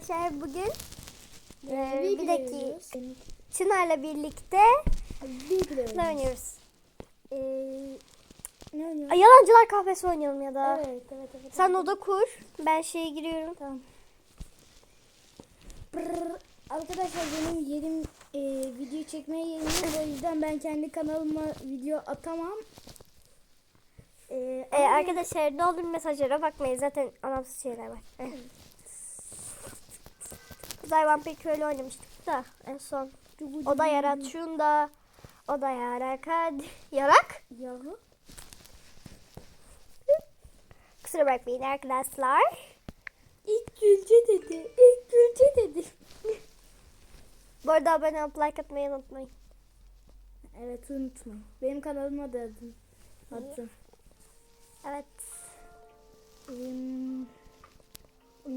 Arkadaşlar bugün e, Ee, bir dakika Çınar'la birlikte ne oynuyoruz? Ee, ne oynuyoruz? Yalancılar kahvesi oynayalım ya da. Evet, evet, evet. Sen oda kur. Ben şeye giriyorum. Tamam. Brrr. Arkadaşlar benim yerim e, video çekmeye yerim. O yüzden ben kendi kanalıma video atamam. Ee, Ee, arkadaşlar ne olur mesajlara bakmayın. Zaten anlamsız şeyler var. Evet. Kuzey Vampir Köylü oynamıştık da en son. O da yarat şunda. O da yarak hadi. Yarak? Yahu. Kusura bakmayın arkadaşlar. İlk Gülce dedi. İlk Gülce dedi. Bu arada abone olup like atmayı unutmayın. Evet unutma. Benim kanalıma da adın. Attım. Evet. Hmm.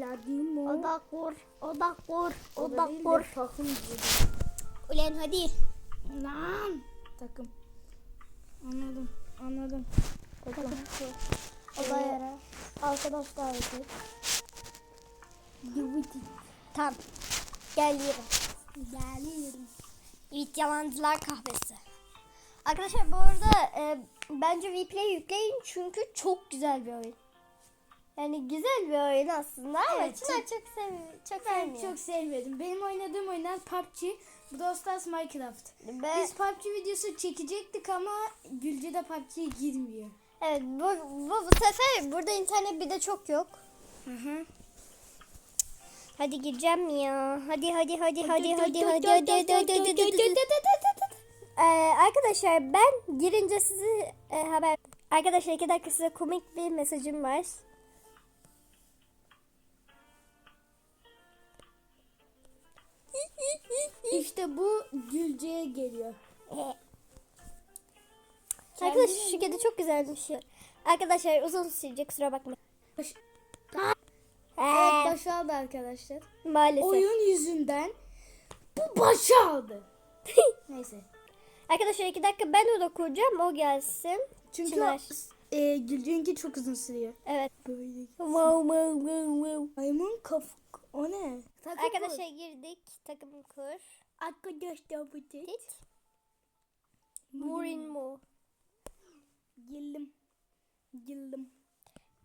Ladimo. Oda kur. Oda kur. O Oda da değil de kur. takım. Ulan hadi. Lan. Takım. Anladım. Anladım. Takım. Oda yara. Arkadaşlar evet. Yuviti. Tamam. Geliyorum. Geliyorum. Evet Yalancılar kahvesi. Arkadaşlar bu arada e, bence Replay yükleyin çünkü çok güzel bir oyun. Yani güzel bir oyun aslında ama Evet, Çınar çok sev çok Ben sevmiyor. çok sevmedim. Benim oynadığım oyunlar PUBG, Brawl Stars, Minecraft. Ben- Biz PUBG videosu çekecektik ama Gülce de PUBG'ye girmiyor. evet bu, bu, bu sefer burada internet bir de çok yok. Hı hı. Hadi gireceğim ya. Hadi hadi hadi hadi hadi hadi hadi hadi hadi hadi arkadaşlar ben girince sizi e, haber Arkadaşlar iki dakika size komik bir mesajım var. İşte bu Gülce'ye geliyor. Arkadaşlar şu kedi çok güzelmiş. Arkadaşlar uzun sürecek kusura bakmayın. Baş- Evet başardı arkadaşlar. maalesef. Oyun yüzünden bu başardı. Neyse. Arkadaşlar iki dakika ben oda kuracağım o gelsin. Çünkü Çınar. e, Gülce'ninki çok uzun sürüyor. Evet. Böyle. Wow wow wow wow. Maymun kafuk. O ne? Arkadaşlar girdik. Takım kur. Arkadaşlar bu değil. Git. Murin mu? Girdim. Girdim.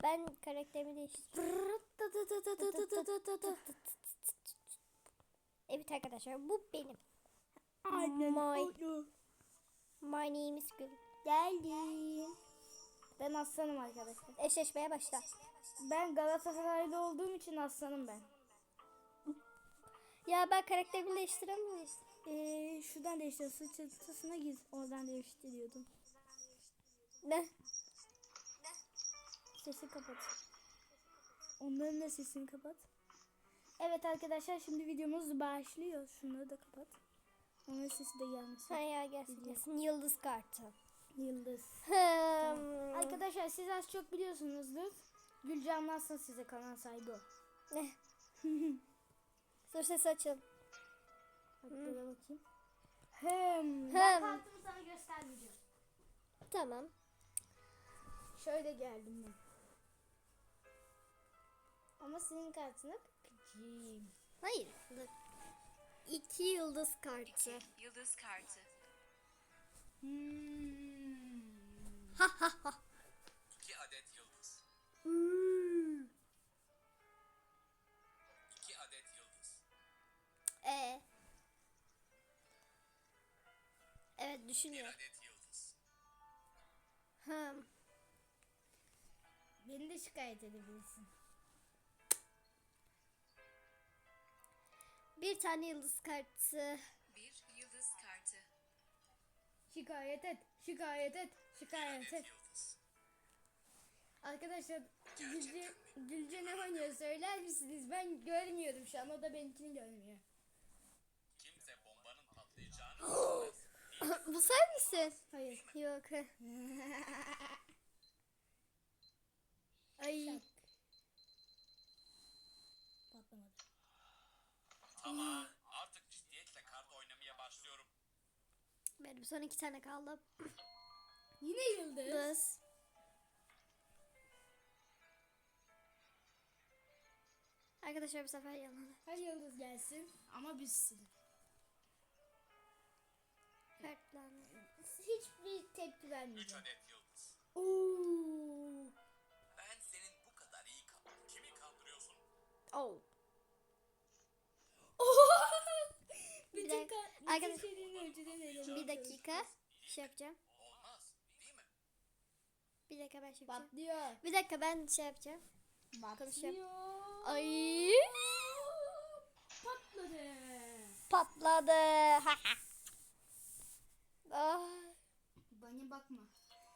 Ben karakterimi değiştirdim. Evet arkadaşlar bu benim. Aynen My- oldu. My name is Gül. Geldim. Ben aslanım arkadaşlar. Eşleşmeye başla. Ben Galatasaraylı olduğum için aslanım ben. Ya ben karakterimi değiştiremiyorum. Ee, şuradan değiştir. Su çatısına gir. Oradan değiştiriyordum. Ne? Sesi kapat. Onların da sesini kapat. Evet arkadaşlar şimdi videomuz başlıyor. Şunları da kapat. Onların sesi de gelmesin. Ha ya gelsin gelsin. Yıldız kartı. Yıldız. Hmm. Arkadaşlar siz az çok biliyorsunuzdur. Gülce anlatsın size kanal sahibi o. Ne? Dur ses. Hatta da bakayım. Hem. Hem. Kartımı sana göstermeyeceğim. Tamam. Şöyle geldim ben. Ama senin kartına bakacağım. Hayır. Dur. İki yıldız kartı. Yıldız kartı. Hmm. İki Yıldız. Hmm. Beni de şikayet edebilirsin. Bir tane yıldız kartı. Bir yıldız kartı. Şikayet et, şikayet et, şikayet et. Arkadaşlar Gülce, Gülce ne oynuyor söyler misiniz? Ben görmüyorum şu an o da benimkini görmüyor. Bu sen misin? Hayır. Yok. Ay. Patlamadı. Tamam. Artık ciddiyetle kart oynamaya başlıyorum. Benim son iki tane kaldı. Yine yıldız. Yıldız. Arkadaşlar bu sefer yalan. Hadi yıldız gelsin ama biz Hiçbir tepki 3 vermeyeceğim. adet yıldız. Oo. Ben senin bu kadar iyi kal. Kimi kandırıyorsun? Oh. Bütün dakika, ka- bütün arkadaş- şeylerini önceden eledim. Bir dakika. Şey yapacağım. Olmaz. Değil mi? Bir dakika ben şey yapacağım. Patlıyor. Bir dakika ben şey yapacağım. Patlıyor. Ay. Patladı. Patladı. Ha ha. ah. Bana bakma.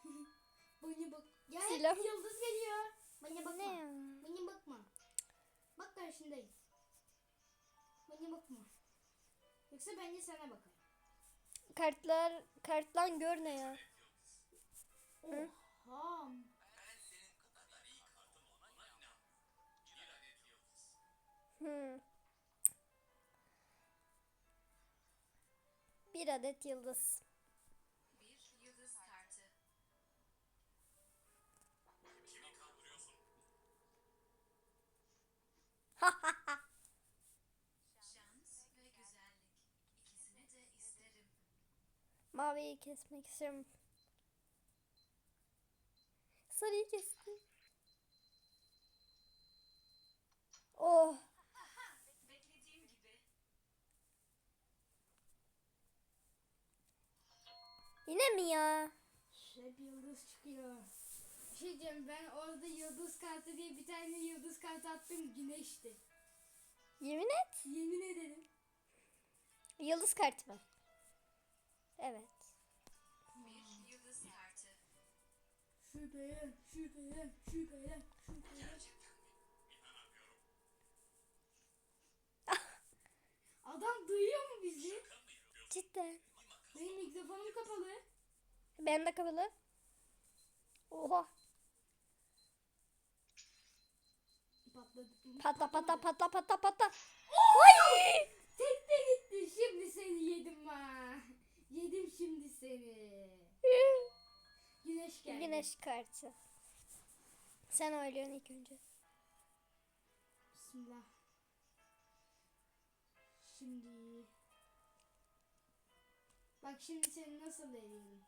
Bana bak. Ya Silah. yıldız geliyor. Bana bakma. Ne ya? Bana bakma. Bak karşındayım. Bana bakma. Yoksa ben de sana bakarım. Kartlar kartlan gör ne ya? Hı? Oha. Hmm. Bir adet yıldız. Maviyi kesmek istiyorum. Sarıyı kestim. Oh. Beklediğim gibi. Yine mi ya? Hep yıldız çıkıyor. Bir şey diyeceğim ben orada yıldız kartı diye bir tane yıldız kartı attım güneşti. Yemin et. Yemin ederim. Yıldız kartı mı? Evet. Şüphelen. Gerçekten mi? İnanamıyorum. Adam duyuyor mu bizi? Cidden. Benim mikrofonum kapalı. Ben de kapalı. Oha. Patladı. Patla patla patla patla patla. Tek de gitti. Şimdi seni yedim ha. Yedim şimdi seni. Güneş geldi. Güneş kartı. Sen oyluyorsun ilk önce. Bismillah. Şimdi. Bak şimdi seni nasıl eleyim?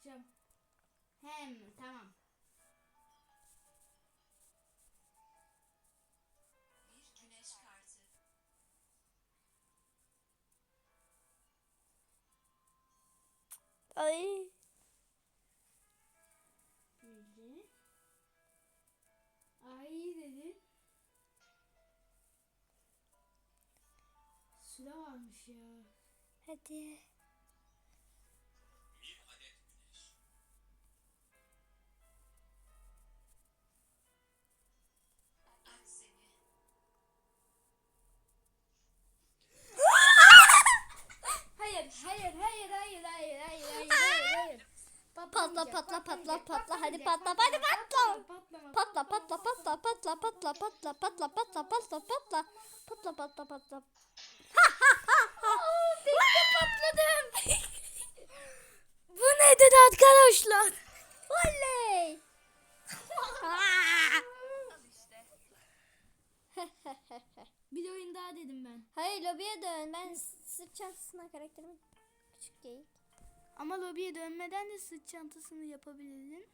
Bakacağım. Hem tamam. Bir güneş kartı. Ay. Böyle. Ay dedi. Süre varmış ya. Hadi. Patla, patla, patla, patla. Hadi patla, hadi patla. Patla patla patla patla patla patla patla patla patla patla patla patla patla. Ben de patladım. Bu nedir arkadaşlar? Oley. Bir oyun daha dedim ben. Hayır lobiye dön. Ben sırt çantasına karakterimi küçük geyik. Ama lobiye dönmeden de sırt çantasını yapabilirdin.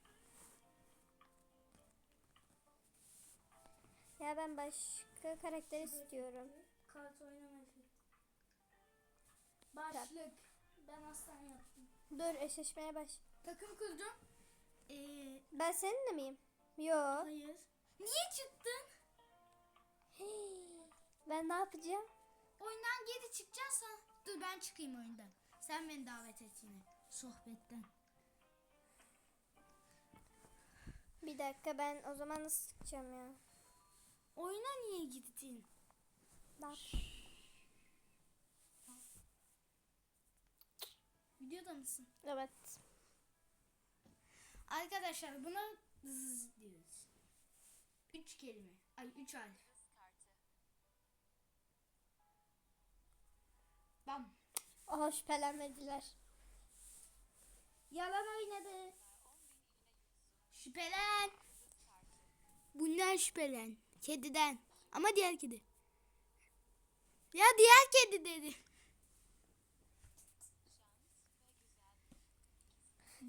Ya ben başka karakter istiyorum. Kart oynamak. Başlık. Ben aslan yaptım. Dur eşleşmeye baş. Takım kurdum. Ee, Ben seninle miyim? Yo. hayır. Niye çıktın? Ben ne yapacağım? Oyundan geri çıkacaksan. Dur ben çıkayım oyundan. Sen beni davet et yine. Sohbetten. Bir dakika ben o zaman nasıl çıkacağım ya? Oyuna niye gittin? Yap- Videoda mısın? Evet. Arkadaşlar buna zzz diyoruz. Üç kelime. Ay üç harf. Bam. Oha şüphelenmediler. Yalan oynadı. Şüphelen. Bundan şüphelen. Kediden. Ama diğer kedi. Ya diğer kedi dedi.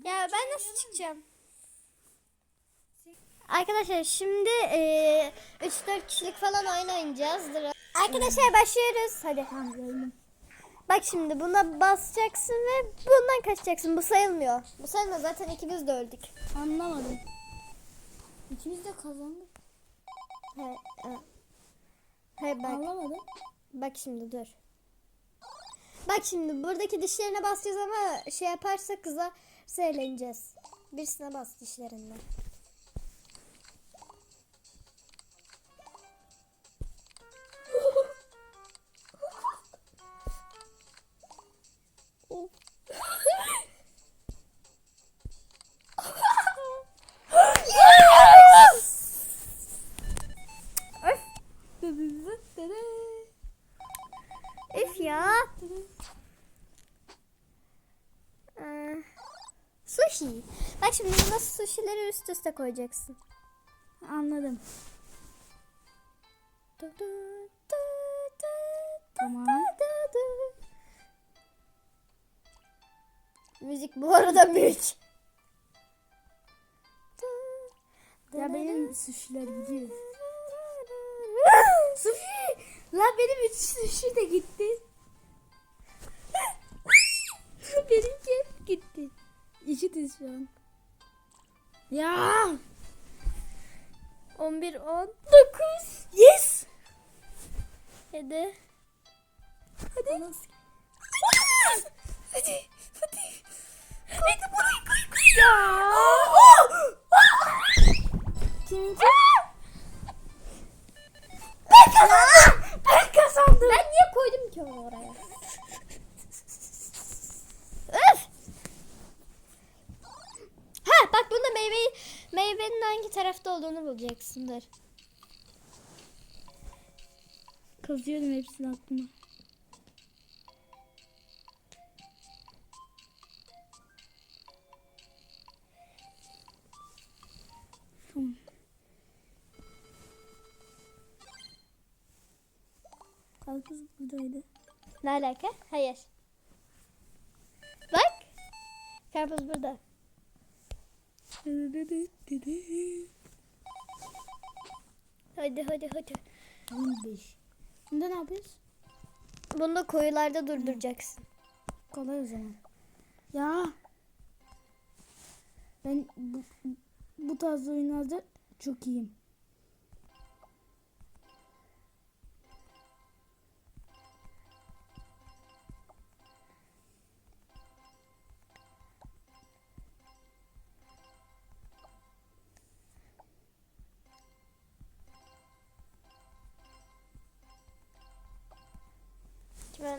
Ya ben nasıl çıkacağım? Arkadaşlar şimdi eee 3-4 kişilik falan oyun oynayacağız. Dur. Arkadaşlar başlıyoruz. Hadi. Bak şimdi buna basacaksın ve bundan kaçacaksın. Bu sayılmıyor. Bu sayılmıyor. Zaten ikimiz de öldük. Anlamadım. İkimiz de kazandık. He. Hayır bak. Anlamadım. Bak şimdi dur. Bak şimdi buradaki dişlerine basacağız ama şey yaparsa kıza söyleneceğiz. Birisine bas dişlerinden. Üf ya. Ee, sushi. Bak şimdi nasıl sushileri üst üste koyacaksın. Anladım. Tamam. Müzik bu arada büyük. Ya benim suşiler gidiyor. Sushi. La benim üç sushi de gitti. Benimki gitti. İşitiz şu an. Ya. 11 10 Dokuz. Yes. Hadi. Hadi. Hadi. Hadi. Hadi burayı koy koy. Ya. Kiminki? Bulacaksındır. Kazıyorum hepsini aklıma. Tamam. Karpuz buradaydı. Ne alaka? Hayır. Bak. Karpuz burada. Hadi hadi hadi. 15. Bunda ne yapıyoruz? Bunu da koyularda durduracaksın. Kolay o zaman. Ya. Ben bu, bu tarz oyunlarda çok iyiyim.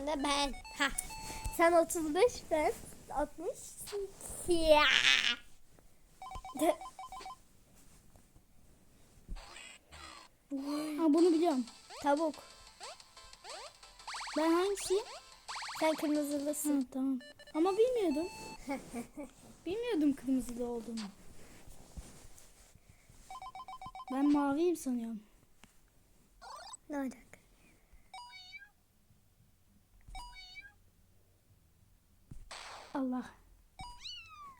Önde? Ben. Ha. Sen 35 ben 60. Ya. Ha bunu biliyorum. Tavuk. Ben hangisiyim? Sen kırmızılısın. Ha tamam. Ama bilmiyordum. bilmiyordum kırmızılı olduğunu. Ben maviyim sanıyorum. Ne alaka? Allah.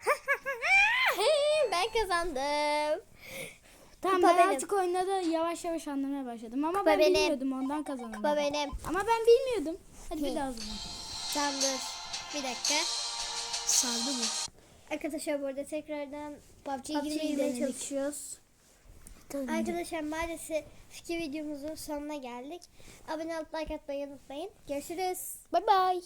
ben kazandım. Tamam Kupa ben benim. artık oyunda da yavaş yavaş anlamaya başladım ama Kupa ben benim. bilmiyordum ondan kazandım. Kupa benim. Ama ben bilmiyordum. Hadi bir daha zaman. Tamam dur. Bir dakika. Sardı bu. Arkadaşlar burada tekrardan PUBG'ye girmeye çalışıyoruz. Arkadaşlar maalesef iki videomuzun sonuna geldik. Abone olup like atmayı unutmayın. Görüşürüz. Bye bye.